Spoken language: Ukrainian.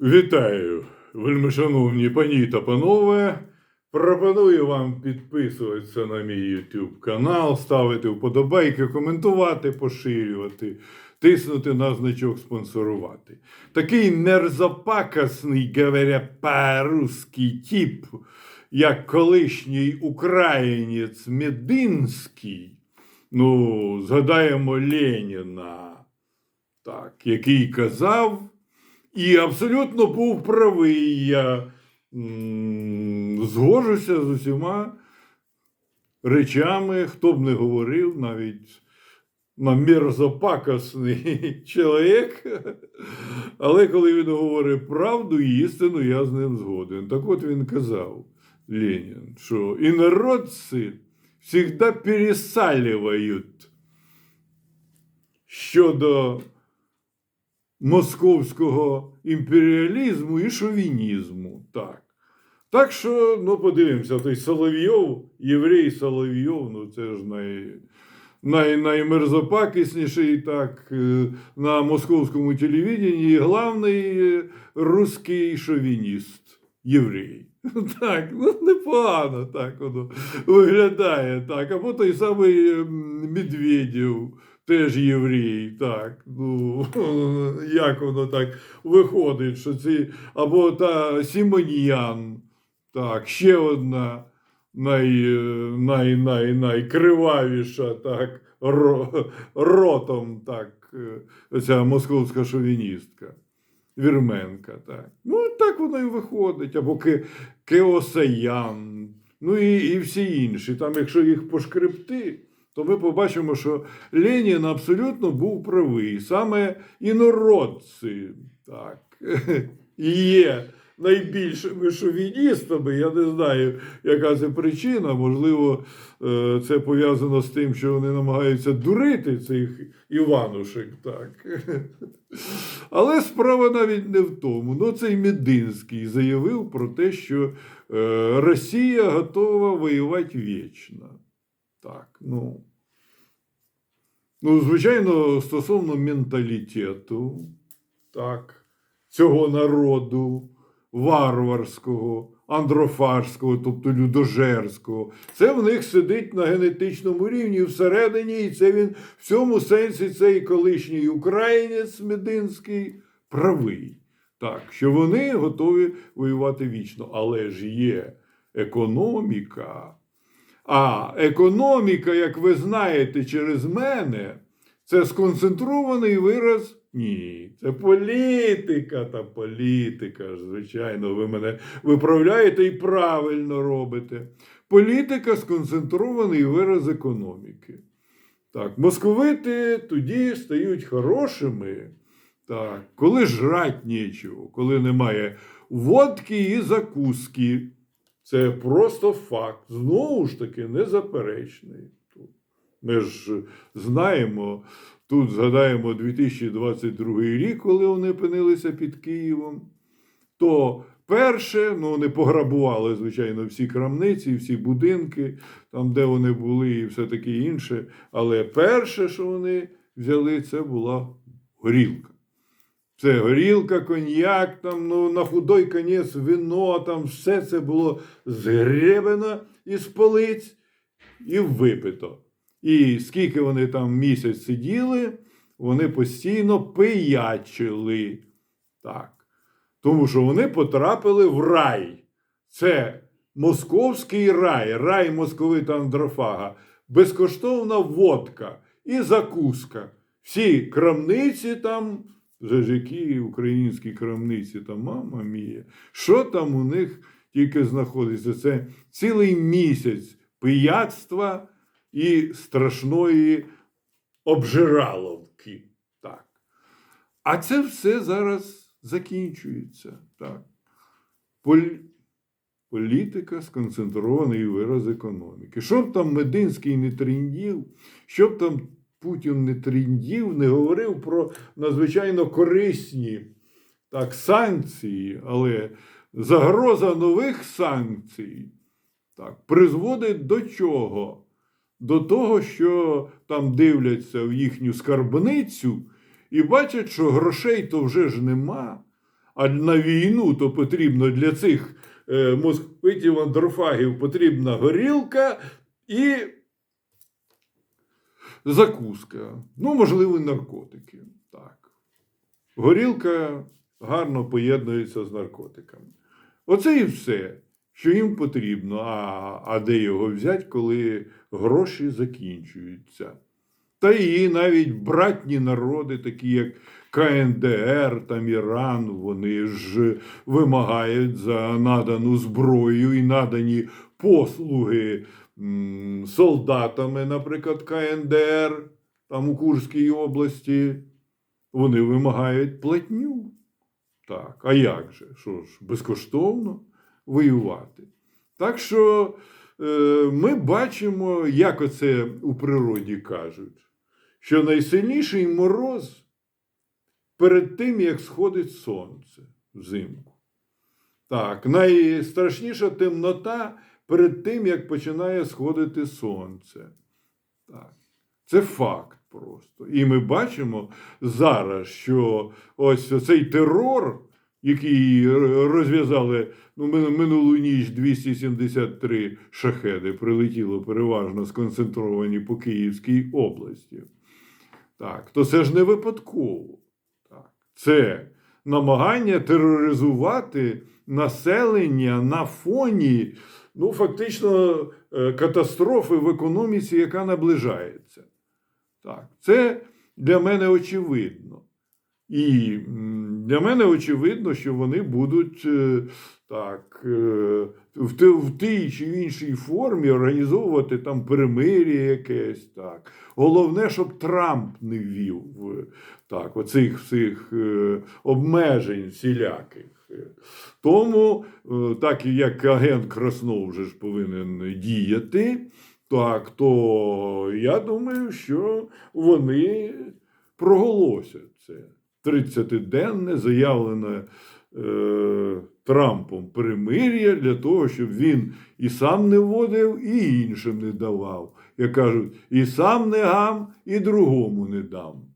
Вітаю, вельмишановні пані та панове. Пропоную вам підписуватися на мій YouTube канал, ставити вподобайки, коментувати, поширювати, тиснути на значок спонсорувати. Такий мерзопакосний, говоря по-русски тип, як колишній українець Мединський. Ну, згадаємо Леніна, так, який казав. І абсолютно був правий. Я згоджуся з усіма речами, хто б не говорив, навіть на мерзопакосний чоловік. Але коли він говорить правду і істину, я з ним згоден. Так от він казав, Ленін, що інородці завжди пересалюють щодо московського імперіалізму і шовінізму. Так. Так що, ну, подивимося, той Соловйов, єврей Соловйов, ну це ж най, най, наймерзопакісніший так, е, на московському телевіденні і главний е, русський шовініст, єврей. Так, ну непогано так воно виглядає. Так. Або той самий Медведєв, теж єврей. Так. Ну, як воно так виходить, що ці, або та Сімоніян, так, ще одна най, най, най, найкривавіша, так, ротом, так, е, ця московська шовіністка. Вірменка, так. Ну, так воно і виходить. Або Ке- Кеосаян, ну і, і всі інші. Там, якщо їх пошкребти, то ми побачимо, що Ленін абсолютно був правий. Саме інородці так, є найбільшими шовіністами. Я не знаю, яка це причина. Можливо, е, це пов'язано з тим, що вони намагаються дурити цих Іванушек. Так. Але справа навіть не в тому. Ну, цей Мединський заявив про те, що е, Росія готова воювати вічно. Так, ну. Ну, звичайно, стосовно менталітету, так, цього народу, варварського, андрофарського, тобто людожерського, це в них сидить на генетичному рівні всередині, і це він в цьому сенсі цей колишній українець Мединський правий. Так, що вони готові воювати вічно. Але ж є економіка. А економіка, як ви знаєте, через мене, це сконцентрований вираз. Ні, це політика та політика звичайно, ви мене виправляєте і правильно робите. Політика сконцентрований вираз економіки. Так, московити тоді стають хорошими, так, коли жрать нічого, коли немає водки і закуски. Це просто факт. Знову ж таки, незаперечний. Ми ж знаємо, тут згадаємо 2022 рік, коли вони опинилися під Києвом. То перше, ну вони пограбували, звичайно, всі крамниці, всі будинки, там, де вони були, і все таке інше. Але перше, що вони взяли, це була горілка. Це горілка, коньяк, там, ну, на худой конець, вино, там все це було згребено із полиць і випито. І скільки вони там місяць сиділи, вони постійно пиячили. Так. Тому що вони потрапили в рай. Це московський рай, рай московита Андрофага, безкоштовна водка і закуска. Всі крамниці там, вже ж які українські крамниці, там, мама мія, що там у них тільки знаходиться? Це цілий місяць пияцтва і страшної обжираловки. Так. А це все зараз закінчується. Так. Політика сконцентрований вираз економіки. Щоб там Мединський не тріндів, щоб там Путін не тріндів, не говорив про надзвичайно корисні так, санкції, але загроза нових санкцій так, призводить до чого? До того, що там дивляться в їхню скарбницю і бачать, що грошей то вже ж нема, А на війну то потрібно для цих е, москвитів андрофагів потрібна горілка і закуска. Ну, можливо, наркотики. Так. Горілка гарно поєднується з наркотиками. Оце і все, що їм потрібно. А, а де його взяти, коли гроші закінчуються? Та і навіть братні народи, такі як КНДР, там Іран, вони ж вимагають за надану зброю і надані послуги солдатами, наприклад, КНДР, там у Курській області. Вони вимагають платню. Так, а як же? Що ж, безкоштовно воювати? Так що е, ми бачимо, як оце у природі кажуть, що найсильніший мороз перед тим, як сходить сонце взимку. Так, найстрашніша темнота перед тим, як починає сходити сонце. Так. Це факт просто. І ми бачимо зараз, що ось цей терор, який розв'язали ну, минулу ніч 273 шахеди, прилетіло переважно сконцентровані по Київській області. Так, то це ж не випадково. Так. Це намагання тероризувати населення на фоні, ну, фактично, е, катастрофи в економіці, яка наближається. Так, це для мене очевидно. І для мене очевидно, що вони будуть е, так, е, в, тій чи іншій формі організовувати там перемир'я якесь. Так. Головне, щоб Трамп не ввів так, оцих всіх е, обмежень всіляких. Тому, так як агент Краснов вже ж повинен діяти, так, то я думаю, що вони проголосять це. 30-денне заявлене е, Трампом перемир'я для того, щоб він і сам не вводив, і іншим не давав. Як кажуть, і сам не гам, і другому не дам.